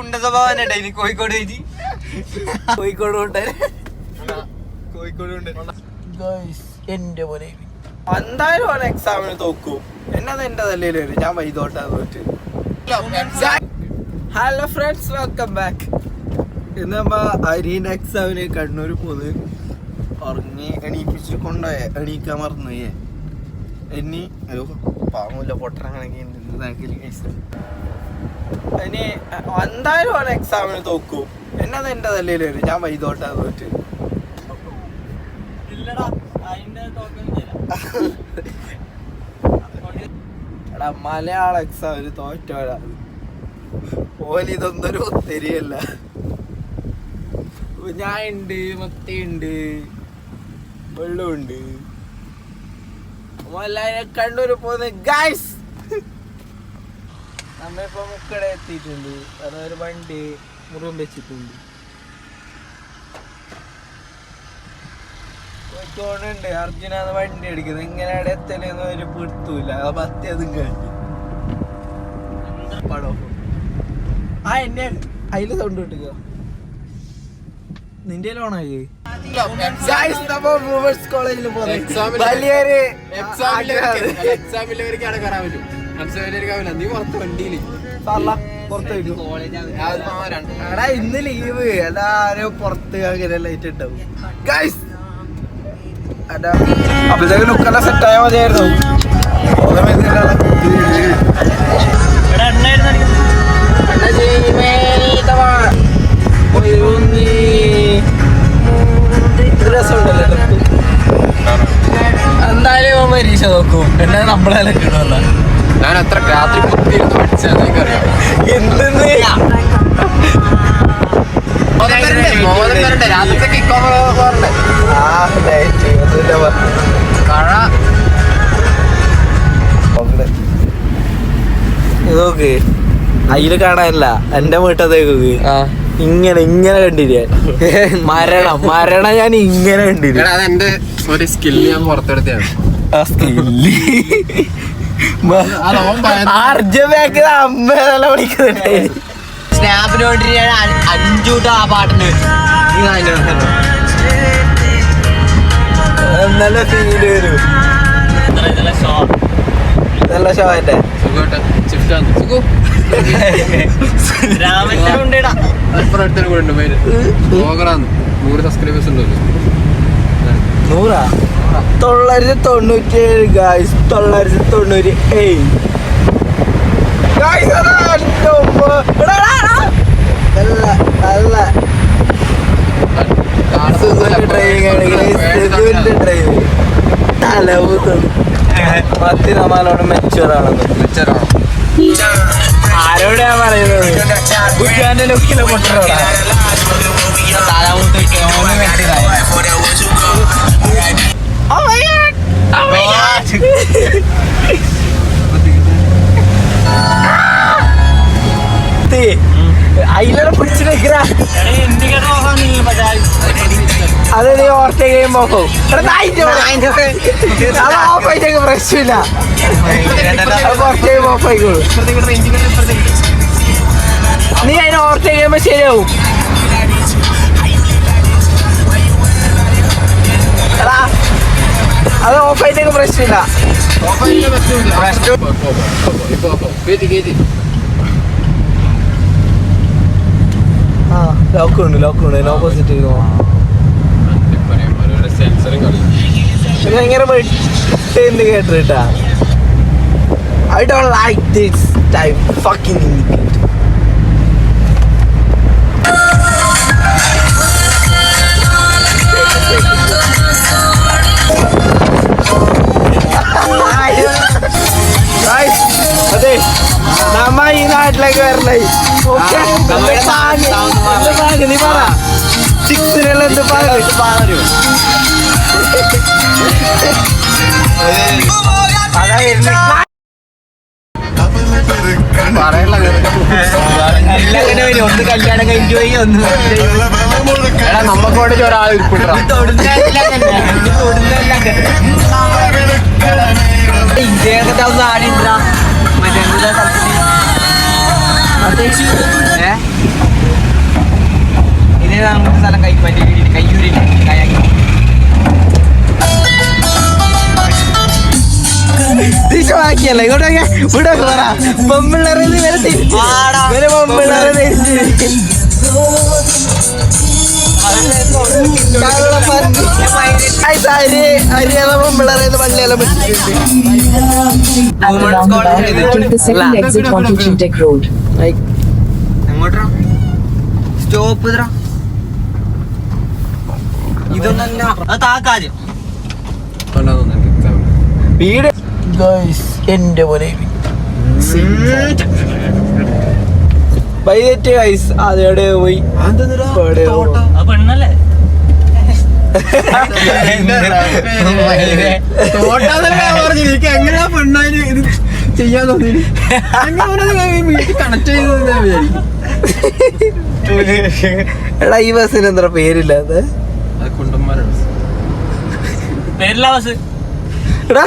കുണ്ട സ്വഭാവം ഇനി കോഴിക്കോട് ചേച്ചി കോഴിക്കോട് കൊണ്ട് കോഴിക്കോട് എന്റെ പോലെ എന്തായാലും ഓൻ എക്സാമിന് തോക്കും. എന്നത് എന്റെ തലയിൽ വരും? ഞാൻ തോറ്റ് ഹലോ ഫ്രണ്ട്സ് വെൽക്കം ബാക്ക് ഇന്ന് നമ്മ അരീന്റെ എക്സാമിന് കണ്ണൂർ പോന്ന്. ഉറങ്ങി എണീപ്പിച്ചിട്ട് കൊണ്ടോയെ എണീക്കാൻ മറന്നുപോയേ ഇനി അയ്യോ പാവമില്ല പൊട്ടറങ്ങണെങ്കിൽ ഇനി എന്തായാലും ആണ് എക്സാമിന് തോക്കും. എന്നത് എന്റെ തലയിൽ വരും? ഞാൻ വൈകോട്ടാ തോറ്റ് എടാ മലയാള എക്സാമിന് തോറ്റോരാ ഓലിതൊന്നൊരു ഒത്തിരിയല്ല. ഞാൻ ഉണ്ട് മത്തിയുണ്ട് വെള്ളമുണ്ട് എല്ലാരെ കണ്ടൊരു പോന്ന്. ഗൈസ് നമ്മളിപ്പോ മുക്കട എത്തിയിട്ടുണ്ട്. അതൊരു വണ്ടി മുറിവും വെച്ചിട്ടുണ്ട്. തോന്നുന്നുണ്ട് അർജുന വണ്ടി എടുക്കുന്നത് ഇങ്ങനെ അവിടെ എത്തലെന്ന് ഒരു പിടുത്തൂല ആ പത്തി അതും കഴിഞ്ഞു. പടം. ആ എന്നെ അതിൽ സൗണ്ട് കിട്ടുക നിന്റെ ലോണായി കോളേജിൽ Exam-ൽ വലിയൊരു എക്സാമില്ലവർക്കാണ് കയറാൻ പറ്റും. മനസ്സിലാവില്ല നീ പുറത്ത് എടാ ഇന്ന് ലീവ് എല്ലാരും പുറത്ത് അങ്ങനെ ലൈറ്റ് ഉണ്ടാവും ഗൈസ് അപ്പോഴത്തേക്ക് ലുക്കെല്ലാം മതിയായിരുന്നു. എന്തായാലും പരീക്ഷ നോക്കൂ. എന്നാ നമ്മളെ അത്ര രാത്രി കുത്തിയിരുന്ന് പഠിച്ചത് എനിക്കറിയാം. എന്തെന്ന്? കിക്ക്. കഴ. നോക്ക്. അയിൽ കാണാനല്ല. എന്റെ വീട്ടത്തേക്ക് ഇങ്ങനെ ഇങ്ങനെ കണ്ടിരിയ മരണം മരണം ഞാൻ ഇങ്ങനെ കണ്ടിരിക്കും അതെന്റെ ഒരു സ്കില്ല് ഞാൻ പുറത്തെടുത്തതാണ്. അമ്മ വിളിക്കുന്നുണ്ട് സ്നാപ്പിന് വേണ്ടി ഞാൻ അഞ്ചൂട്ട ആ പാട്ടിന് നല്ല ഫീൽ വരും നല്ല ഷോ എന്റെ നൂറാ തൊള്ളായിരത്തി തൊണ്ണൂറ്റി ഏഴ് ഗായ്സ് തൊള്ളായിരത്തി തൊണ്ണൂറ്റി ഏഴ്. അല്ല അല്ല ഡ്രൈവിംഗ് ആണ് ഗായ്സ് സുഖുവിന്റെ ഡ്രൈവിംഗ് തലവുത്തും പത്തി നമ്മലോട് മെച്ചൂറാണെന്ന് ലെക്ചറാണോ ആരോടാ പറയുന്നത്? കുറ്റാന്റെ ലുക്കിലെ പൊട്ടറോടാ my അയിലെ പിടിച്ചു നിൽക്കറാ അത് നീ ഓവർടേക്ക് ചെയ്യുമ്പോ. അത് off ആയിട്ടൊക്കെ പ്രശ്നമില്ല അത് കുറച്ച് കഴിയുമ്പോ off ആയിക്കോളും. നീ അതിനെ ഓവർടേക്ക് ചെയ്യുമ്പോ ശരിയാവും എടാ, അത് ഓഫ് ആയിട്ടൊക്കെ പ്രശ്നമില്ല. ആ ലോക്ക് ഉണ്ട് ലോക്ക് ഉണ്ട് ഓപ്പോസിറ്റ് ഭയങ്കര കേട്ടിട്ടാ. I don't like this type fucking ഈ നാട്ടിലേക്ക് വരണേ ഓക്കെ നീ പറ. സിക്സിനുള്ള എന്ത് പറഞ്ഞു അതാ വരുന്നത് ഒന്ന് കല്യാണം കഴിഞ്ഞു പോയി ഒന്ന് എടാ നമ്മക്കോട് ഒരാൾ ഇരിപ്പിട്ടാ ഇന്ത്യയൊക്കെ ആടിണ്ടാ ഏ? അങ്ങോട്ട് സ്ഥലം കൈ മറ്റേ കയ്യൂരി കയാക്കി ബാക്കിയല്ല ഇങ്ങോട്ട് നോക്കിയേ. ഇവിടെ കേറാ പെമ്പിള്ളേരെ ഇവരെ തിരിച്ച്. ഇവരെ പെമ്പിള്ളേരെ തിരിച്ച്. പള്ളിയെല്ലാം വെച്ചിട്ടുണ്ട് college Take the second exit onto Chintec Road. എങ്ങോട്ടാ സ്റ്റോപ്പ് ഇതാ ഇതൊന്നല്ല. അത് താക്കാദ്യം വീട് ഗൈസ് എന്റെ പോലെ വൈകിട്ട് ഗൈസ് അതോടെ പോയി? എവിടെ പോയി? ആ പെണ്ണല്ലേ? എങ്ങനെയാ പെണ്ണായി ഇത്? ചെയ്യാൻ തോന്നി വീട്ടിൽ കണക്ട് ചെയ്ത് വിചാരിക്കും എടാ ഈ ബസ്സിന് എന്താ പേരില്ലാതെ എടാ.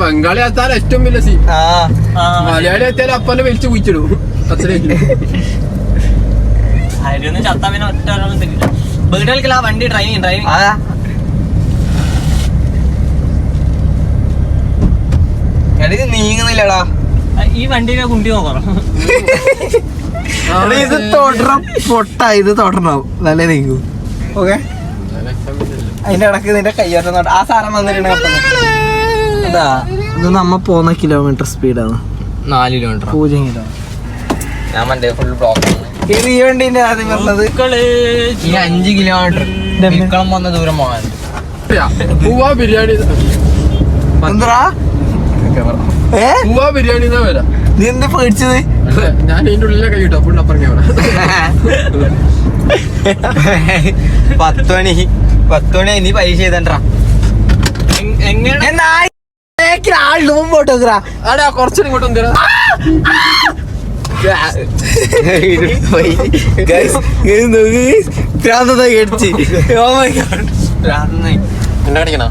ബംഗാളി എത്താൻ ഏറ്റവും വലിയ സീൻ മലയാളി എത്തിയാൽ അപ്പനെ വലിച്ചു കുഴിച്ചിടും. അത്രയും ഹരിയൊന്നും ചത്താ പിന്നെ ഒറ്റ വീട്ടിലേക്ക് ആ വണ്ടി ഡ്രൈവിംഗ് ഡ്രൈവിംഗ് അതാ ഇത് നീങ്ങുന്നില്ലടാ. ഈ വണ്ടിനെ കുണ്ടി നോക്കണം. എടാ, ഇത് തൊടണം പൊട്ട ഇത് തൊടണം നല്ല നീങ്ങും. ഓക്കെ? അതിന്റെ ഇടയ്ക്ക് നിന്റെ കയ്യോട്ടം ആ സാധനം വന്നിട്ടുണ്ട് അതാ ഇത് നമ്മ പോന്ന കിലോമീറ്റർ സ്പീഡാണ് നാല് കിലോമീറ്റർ പൂജ്യം കിലോ. ഞാൻ മറ്റേ ഫുൾ ബ്ലോക്ക് ഇത് ഈ വണ്ടിന്റെ ആദ്യം പറഞ്ഞത് ഈ അഞ്ച് കിലോമീറ്റർ വന്ന ദൂരം പോകാൻ. പൂവാ ബിരിയാണി. എന്താ ഏ? പൂവാ ബിരിയാണി നീ എന്ത് പേടിച്ചത്? ഞാൻ ഇതിന്റെ ഉള്ളിലെ കൈ കിട്ടും അപ്പോൾ അപ്പുറം ക്യാമറ പത്ത് മണി പത്ത് മണി നീ പരീക്ഷ ചെയ്തണ്ടാ എങ്ങനെ? ആളുടെ മുമ്പോട്ട് വെക്കറാ ആടാ കുറച്ചും ഇങ്ങോട്ട് എന്തിനാ ഭ്രാന്തതായി അടിച്ച് ഓ മൈ ഗോഡ് കാണിക്കണോ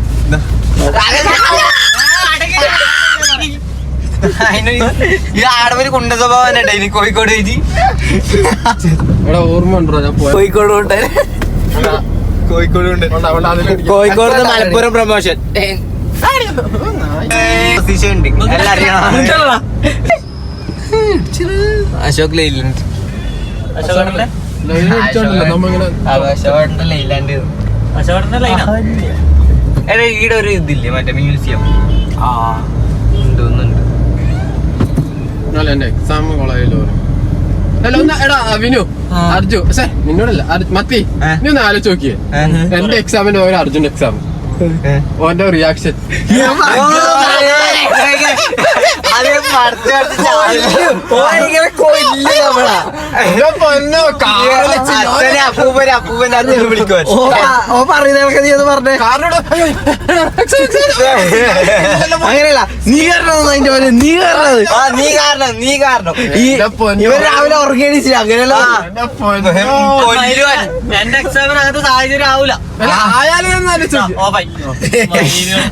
ഈ ആടവര് കുണ്ട സ്വഭാവം ഇനി കോഴിക്കോട് ചേച്ചി ഇവിടെ ഓർമ്മ ഉണ്ടോ? ഞാൻ കോഴിക്കോട് കൊണ്ട്. കോഴിക്കോട് കോഴിക്കോട് മലപ്പുറം പ്രമോഷൻ അശോക് ലൈലുണ്ട്. അശോക് ലൈലാണ്ട്? ലൈനാ? എടാ ഈടെ ഒരു ഇതില്ലേ? മറ്റേ മ്യൂസിയം. ആ ഉണ്ട് ഒന്നുണ്ട് അല്ല എന്റെ എക്സാം കോളേജിലോ അല്ല ഒന്ന് എടാ വിനു അർജു പക്ഷേ നിന്നോടല്ല മത്തി നീ ഒന്ന് ആലോചിച്ച് നോക്കിയേ. എന്റെ എക്സാമിന്റെ ഒരു അർജുന്റെ എക്സാം ഓന്റെ റിയാക്ഷൻ അപ്പൂപ്പൻ അപ്പൂപ്പൻ അച്ഛനെ വിളിക്കുവാൻ ഓ പറയുന്ന നീ പറഞ്ഞേ. അങ്ങനെയല്ല നീ കാരണം അതിന്റെ പോലെ? നീ കാരണം ആ നീ കാരണം നീ കാരണം. ഈ എന്റെ പൊന്നോ. ഇവർ രാവിലെ ഉറങ്ങിയടിച്ചില്ല അങ്ങനെയല്ല. എന്റെ എക്സാമിന് അങ്ങനത്തെ സാഹചര്യം ആവൂല. ആയാലും നോക്കിയേ.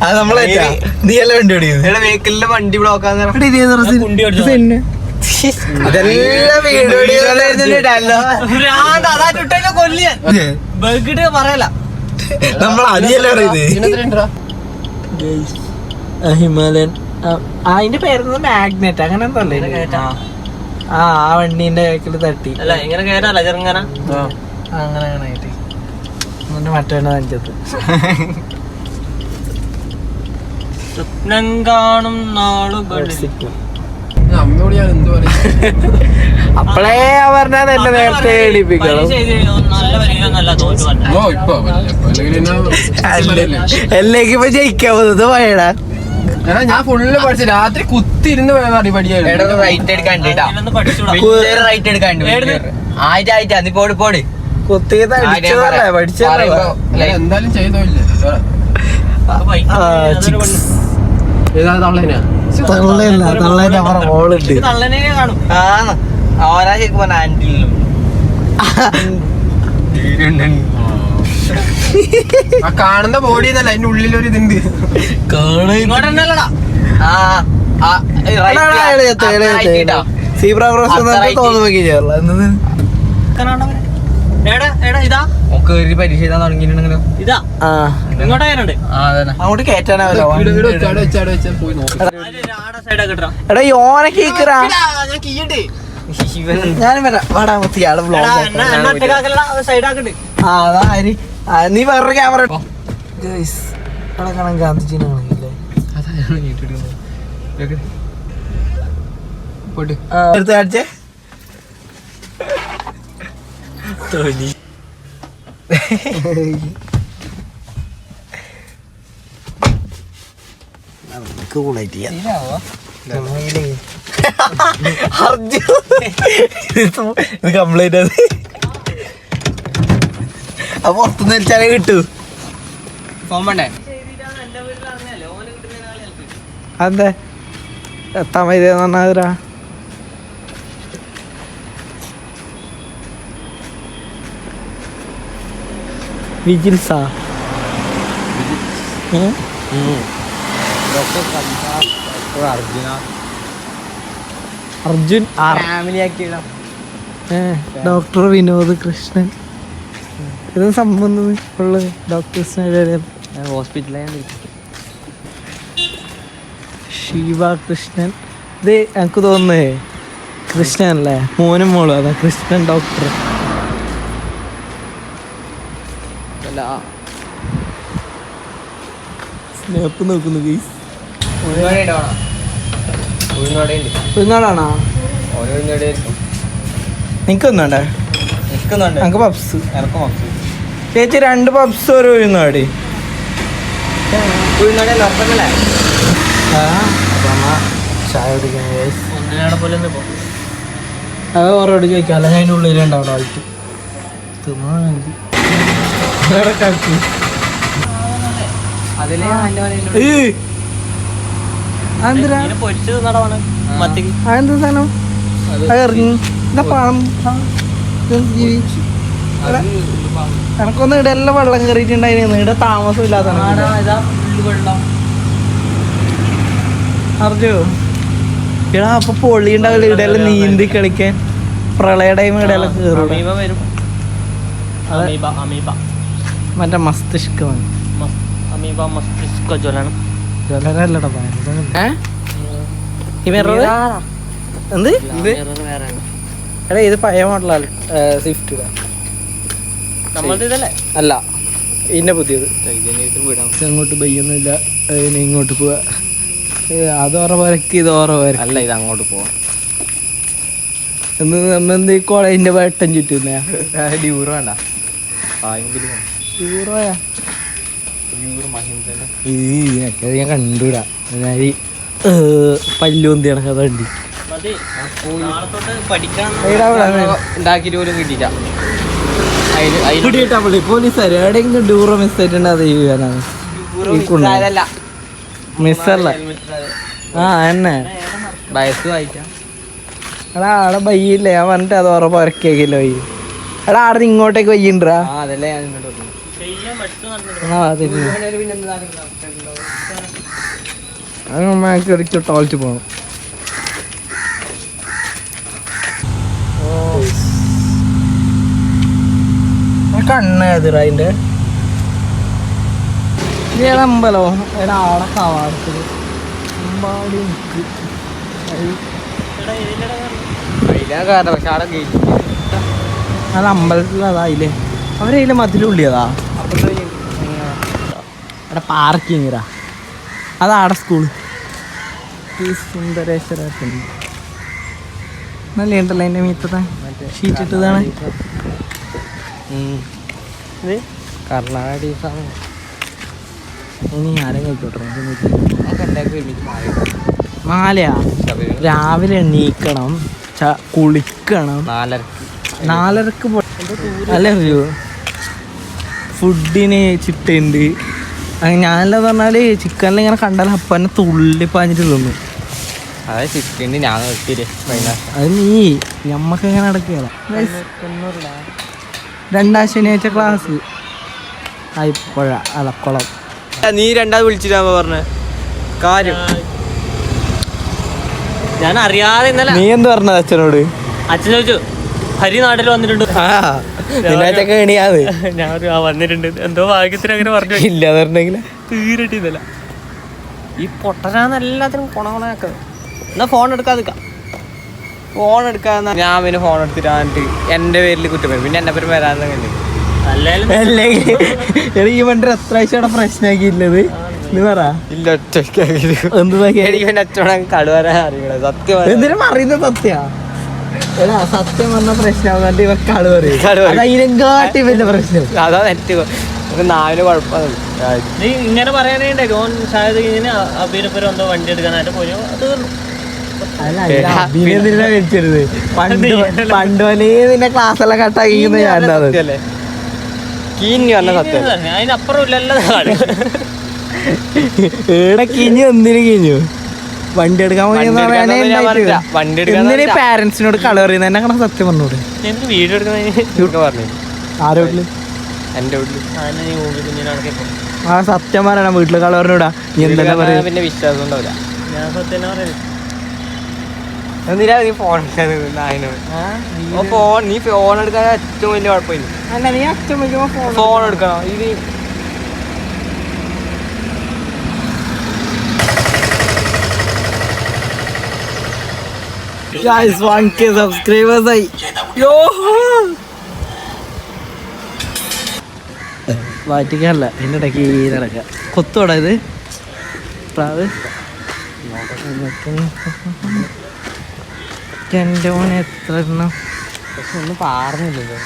അത് നമ്മളെ നീ അല്ല വണ്ടി വെഹിക്കിളിന്റെ ബ്ലോക്ക് ആകുന്ന. അതെല്ലാം കൊല്ലിയാൻ പറയല. നമ്മൾ അതിയല്ലേ പറയുന്നത് ഇതിനെത്രയുണ്ടെടാ? ഹിമാലയൻ. അതിന്റെ പേര് മാഗ്നറ്റ് അങ്ങനെ എന്തല്ലേ ആ. ആ വണ്ടീന്റെ ബാക്കിൽ തട്ടി. അല്ല ഇങ്ങനെ കയറാല ചെറുങ്ങനെ? ആ. അങ്ങനെ അങ്ങനെ ആയിട്ട്. എന്നിട്ട് മറ്റേ അഞ്ചത്ത് സ്വപ്നം കാണും നാളുകളിൽ. അപ്പളേ പറഞ്ഞത് എന്നെ നേരത്തെ എണീപ്പിക്കണം. അല്ലെങ്കിൽ ഇപ്പൊ ജയിക്കാൻ പോകുന്നത് എടാ ഞാൻ ഫുള്ള് പഠിച്ചു രാത്രി കുത്തിരുന്ന് പഠിക്കായിരുന്നു റൈറ്റ് എടുക്കാണ്ട്. റൈറ്റ് എടുക്കാണ്ട്? ആയിട്ട് ആയിട്ട് നീ പോട് പോട്. കുത്തിയത് എന്തായാലും ചെയ്തോ അപ്പൊ bike ആ, തള്ളേനാ തള്ളേന്റെ മോളുണ്ട് ശരിക്കും പറഞ്ഞ ആന്റിലും കാണുന്ന ബോഡി എന്നല്ല അതിന്റെ ഉള്ളിൽ ഒരു ഇതുണ്ട്. സീബ്ര ക്രോസ് അടുത്ത എടാ എടാ ഇതാ. കേറി പരീക്ഷ എഴുതാൻ തുടങ്ങിയിട്ടുണ്ടെങ്കിലോ ഇതാ. ഇങ്ങോട്ട് വരാനുണ്ട് അങ്ങോട്ട് കേറ്റാനാവല്ലോ എടാ ഓനെ കേക്കറാ. ഞാൻ കീയുണ്ട് ഞാൻ വരാം. വാടാ മുത്തി ആൾ ബ്ലോഗ് ആ അതാ ആര് നീ വേറൊരു ക്യാമറ അവിടെ കാണാൻ ഗാന്ധിജീനെ കാണില്ലേ അതാണ് നീട്ടിടുന്നത് പോട്ട് എടുത്ത് കാണിച്ചേ. കൂളായിട്ട് ചെയ്യാം ഇത് കംപ്ലൈന്റ് അത് അപ്പൊ പുറത്തുനിന്ന് വലിച്ചാലേ കിട്ടൂ. ഫോൺ വേണ്ടേ? അതെ എത്താൻ വൈദ്യ പറഞ്ഞാ വിജിൽസാ? അർജുന അർജുൻ ഡോക്ടർ വിനോദ് കൃഷ്ണൻ. ഇത് സംബന്ധം ഉള്ളത് ഡോക്ടേഴ്സിനെ ഹോസ്പിറ്റലായി ശിവ കൃഷ്ണൻ. ഇത് എനിക്ക് തോന്നുന്നേ കൃഷ്ണൻ അല്ലേ? മോനും മോളും അതാ കൃഷ്ണൻ ഡോക്ടർ സ്നേപ്പ് നോക്കുന്നു ഗൈസ് നിനക്കൊന്നുണ്ടേ? പപ്സ് ചേച്ചി രണ്ട് പപ്സ് ഒരു ഉഴുന്നാടി ചായ കുടിക്കാൻ അത് ഓരോട് ചോദിക്കാം. അല്ലെങ്കിൽ ഉണ്ടാവും ആയിട്ട് തിന്നാണെങ്കിൽ നടവാണ് മത്തിക്ക് അതെന്താ സാധനം? അത് എന്താ ജീവി. എനക്കൊന്നും ഇവിടെ എല്ലാം വെള്ളം കയറിയിട്ടുണ്ടായിരുന്നു ഇവിടെ താമസം അറിഞ്ഞോ? എടാ അപ്പൊ പൊള്ളി ഉണ്ടാവില്ല? ഇവിടെ എല്ലാം നീന്തി കളിക്കാൻ. പ്രളയ ടൈം ഇവിടെ എല്ലാം കയറും വരും. Amoeba amoeba. മറ്റേ മസ്തിഷ്കമാണ് അമീബ മസ്തിഷ്ക എന്ത്? ഇത് വേറെ എടാ ഇത് പഴയ മോഡലാണ് സ്വിഫ്റ്റ് അല്ല ഇതിന്റെ പുതിയത്. ഇങ്ങോട്ട് പെയ്യൊന്നുമില്ല അതിന് ഇങ്ങോട്ട് പോവാ. അത് ഓറ വരക്ക് ഇത് ഓറ വരക്ക്. അല്ല ഇത് അങ്ങോട്ട് പോവാ. എന്ന് നമ്മ എന്ത് കോളേജിന്റെ വട്ടം ചുറ്റുന്ന ഡ്യൂറ് വേണ്ട. ഞാൻ കണ്ടുവിടാ ഞാൻ കണക്കത വണ്ടി ഉണ്ടാക്കിയിട്ട് പോലും കിട്ടിയില്ല. അതിന് അതിന് പിടിയിട്ടാ പുള്ളി പോലീസുകാർ എവിടെയെങ്കിലും ടൂറോ മിസ് ആയിട്ടുണ്ട് അത് ചെയ്യാനാണ് മിസ്സല്ല ആ എന്നെ വയസ്സ് വായിക്കാം. എടാ ആടെ ബയ്യില്ലേ ഞാൻ പറഞ്ഞിട്ട് അത് ഉറപ്പ് ഇറക്കിയാക്കില്ല ബയ്യ എടാ ആടെ ഇങ്ങോട്ടേക്ക് ബയ്യുണ്ടാ അതല്ലേ ഞാൻ ഇങ്ങോട്ട് അത്. ഇടയ്ക്ക് ടോയ്ലറ്റ് പോകണം കണ്ണ് എതിരാ അതിന്റെ. ഇത് ഏതാ അമ്പലോ? എടാ ആടെ അമ്പാടി കാരണം പക്ഷെ ഗേറ്റ് അത് അവരതിലെ മതിലുള്ളിയതാ. അവിടെ പാർക്കിങ്ങിറാ അതാടെ സ്കൂൾ ഈ സുന്ദരേശ്വര നല്ല ഉണ്ടല്ലോ അതിന്റെ മീത്തത്തെ ഷീറ്റ് ഇട്ടതാണ്. ഇത് കർണാടക ടീസാണ് ഇനി ആരും കഴിക്കോട്ടെ? മാലയാ? രാവിലെ എണീക്കണം ച കുളിക്കണം. നാലരക്ക്. നാലരക്ക് പോ- അല്ല അറിയോ ഫുഡിന് ചിട്ടുണ്ട് ഞാനെല്ലാം പറഞ്ഞാൽ ചിക്കനിൽ ഇങ്ങനെ കണ്ടാൽ അപ്പനെ തുള്ളി പാഞ്ഞിട്ട് തിന്നു അതെ ചിക്കന്റെ ഞാൻ നിർത്തിയില്ലേ അത് നീ ഞമ്മക്ക് എങ്ങനെ അടക്കിയല്ല രണ്ടാം ശനിയാഴ്ച ക്ലാസ് ആയിപ്പോഴ അലക്കുളം. നീ രണ്ടാമത് വിളിച്ചിട്ടാ പറഞ്ഞ. കാര്യം. ഞാൻ അറിയാതെ ഇന്നലെ നീ എന്ത് പറഞ്ഞത് അച്ഛനോട്? അച്ഛൻ ചോദിച്ചു ഹരി നാട്ടിൽ വന്നിട്ടുണ്ട് എണിയാത്. ഞാൻ ഒരു ആ വന്നിട്ടുണ്ട്. എന്തോ ഭാഗ്യത്തിന് അങ്ങനെ പറഞ്ഞു ഇല്ല പറഞ്ഞെങ്കിൽ തീരട്ടി ഇതല്ല ഈ പൊട്ടനാന്ന് എല്ലാത്തിനും കൊണകൊണയാക്കുന്നത് എന്നാ ഫോൺ എടുക്കാതെ. ഫോൺ എടുക്കാന്ന് ഞാൻ പിന്നെ ഫോൺ എടുത്തിട്ട് വന്നിട്ട് എന്റെ പേരിൽ കുറ്റം വരും പിന്നെ എന്റെ പേര് അല്ലേലും അല്ലെങ്കിൽ ഈ വണ്ടി എത്ര ആഴ്ചയുടെ പ്രശ്നമാക്കിയില്ലത് നീ പറ. ഇല്ല ഒറ്റ കടുവരാൻ അറിയണേ സത്യം എന്തിനും അറിയുന്ന സത്യ? എടാ സത്യം പറഞ്ഞ പറയും. വലിയ പ്രശ്നം. അതാ നാവിന് നീ ഇങ്ങനെ പറയാനേ ഓൻ ഷായത് ഇങ്ങനെ അബീരപ്പുരം എന്തോ വണ്ടി എടുക്കാനായിട്ട് പോയി. അത് നിന്നെ വലിച്ചരുത് പണ്ട് പണ്ട് പോലെ നിന്നെ ക്ലാസ് എല്ലാം കട്ടാക്കിക്കുന്ന ഞാനത് സത്യല്ലേ? കീഞ്ഞു പറഞ്ഞ സത്യം. അതിനപ്പുറം ഇല്ലല്ലോ ഏടെ കിഞ്ഞു എന്തിനു കിഞ്ഞു. വണ്ടി എടുക്കാൻ പോയി. പാരന്റ്സിനോട് കള പറയുന്നത് എന്നെ കണ സത്യം പറഞ്ഞോട്? എന്ത് വീഡിയോ എടുക്കുന്ന എന്റെ ആ സത്യം പറയണ. വീട്ടിൽ കള പറഞ്ഞൂടാ നീ എന്തെല്ലാം പറയാ? പിന്നെ വിശ്വാസം ഉണ്ടാവില്ല. ഞാൻ സത്യം എന്തിനാ നീ ഫോൺ ഫോൺ നീ ഫോൺ എടുക്കാൻ ഏറ്റവും വലിയ കുഴപ്പമില്ല. അല്ല നീ അച്ഛൻ വിളിക്കുമ്പോ ഫോൺ ഫോൺ എടുക്കണം. ഇത് Guys, 1k subscribers ആയി യോ വാറ്റിക്കാനല്ല എന്റെ ഇടയ്ക്ക് നടക്ക. കൊത്തോടാ ഇത്. പ്രാവ്. എന്റെ മോനെ എത്ര എണ്ണം? പക്ഷെ ഒന്നും പാറുന്നില്ലല്ലോ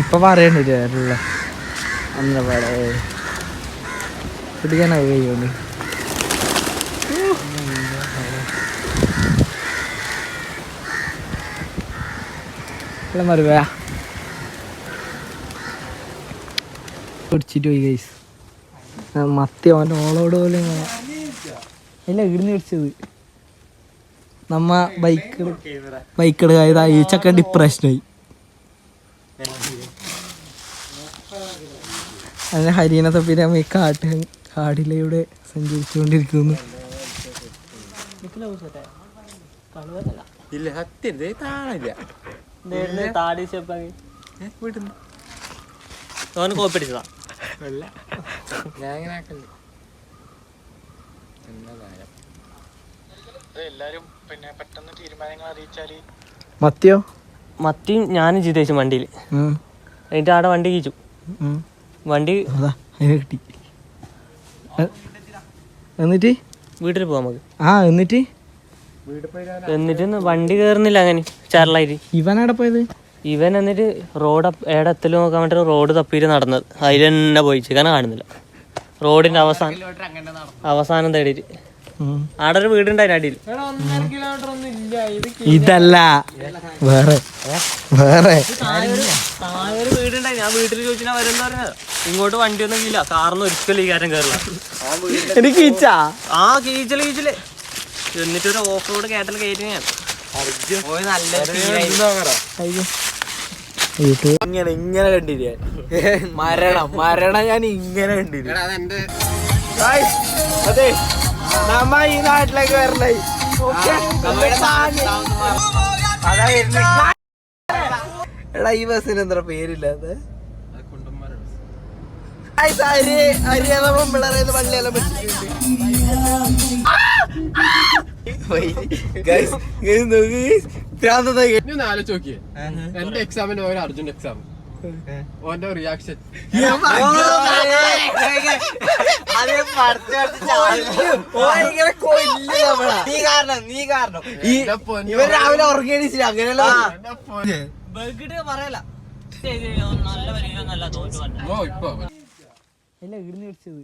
ഇപ്പൊ പറയണ്ടില്ല അല്ല അന്ന പാടെ പിടിക്കാനാവും എല്ലാം മറുപയാ പിടിച്ചിട്ട് പോയി മത്തി അവന്റെ ഓളോട് പോലെ ഇങ്ങനെ. ഇല്ല ഇടുന്ന് പിടിച്ചത് നമ്മ ബൈക്ക് ബൈക്ക് എടുക്കാതെ ഈ ചക്ക ഡിപ്രഷനായി അങ്ങനെ ഹരിയനെ തപ്പിട്ട് നമ്മ ഈ കാട്ട് കാടിലൂടെ സഞ്ചരിച്ചുകൊണ്ടിരിക്കുന്നു. ഇല്ല സത്യം ഇത് താടി ഷേപ്പാക്കി ഓന് കോപ്പിടിച്ചതാ ഞാൻ ഇങ്ങനെ ആക്കല്ലേ മത്തിയോ? മത്തി ഞാനും ജിതേശും വണ്ടിയിൽ എന്നിട്ട് ആടെ വണ്ടി കീച്ചു. വണ്ടി കിട്ടി. എന്നിട്ട്? വീട്ടിൽ പോവാം നമുക്ക്. ആ എന്നിട്ട്? എന്നിട്ട് വണ്ടി കയറുന്നില്ല അങ്ങനെ ചരലായിട്ട്. ഇവനാടെ പോയത്? ഇവൻ എന്നിട്ട് റോഡ് ഏടെ എത്തലും നോക്കാൻ വേണ്ടി റോഡ് തപ്പിയിട്ട് നടന്നത്. അതിൽ തന്നെ പോയി ചിക്കനെ കാണുന്നില്ല. റോഡിന്റെ അവസാനം അവസാനം തേടിയിട്ട്. ആടെ ഒരു വീടുണ്ടായിരുന്നു അടിയിൽ. ഇതല്ല. വേറെ. വേറെ. വീടുണ്ടായിരുന്നു ഞാൻ വീട്ടിൽ ചോദിച്ചാൽ ഇങ്ങോട്ട് വണ്ടിയൊന്നും ഇല്ല. കാറിന് ഒരിക്കലും ഈ കാര്യം കയറില്ല എനിക്ക് കീച്ചാ? ആ കീച്ചൽ കീച്ചൽ. എന്നിട്ട് ഒരു ഓഫ് റോഡ് കേട്ടൽ കയറ്റി ഞാൻ. പോയി നല്ല ഇങ്ങനെ ഇങ്ങനെ കണ്ടിരിക്കാൻ മരണം മരണം ഞാൻ ഇങ്ങനെ കണ്ടിരിക്കും അതെ നമ്മ ഈ നാട്ടിലേക്ക് വരണേ. എടാ ഈ ബസ്സിന് എന്താ പേരില്ലാത്ത അരി അരി നമ്മൾ പിള്ളേരെ പള്ളിയെല്ലാം ഒന്ന് ആലോചിച്ച് നോക്കിയേ. എന്റെ എക്സാമിന് ഓരോ അർജുൻ എക്സാം ഓന്റെ റിയാക്ഷൻ നീ കാരണം നീ കാരണം. ഇവൻ രാവിലെ ഉറങ്ങിയടിച്ചില്ല അങ്ങനെയല്ല പറയല നല്ല വലിയ നല്ല തോറ്റു വന്നെ ഓ ഇപ്പൊ ഇല്ല ഇടുന്ന് പിടിച്ചത്.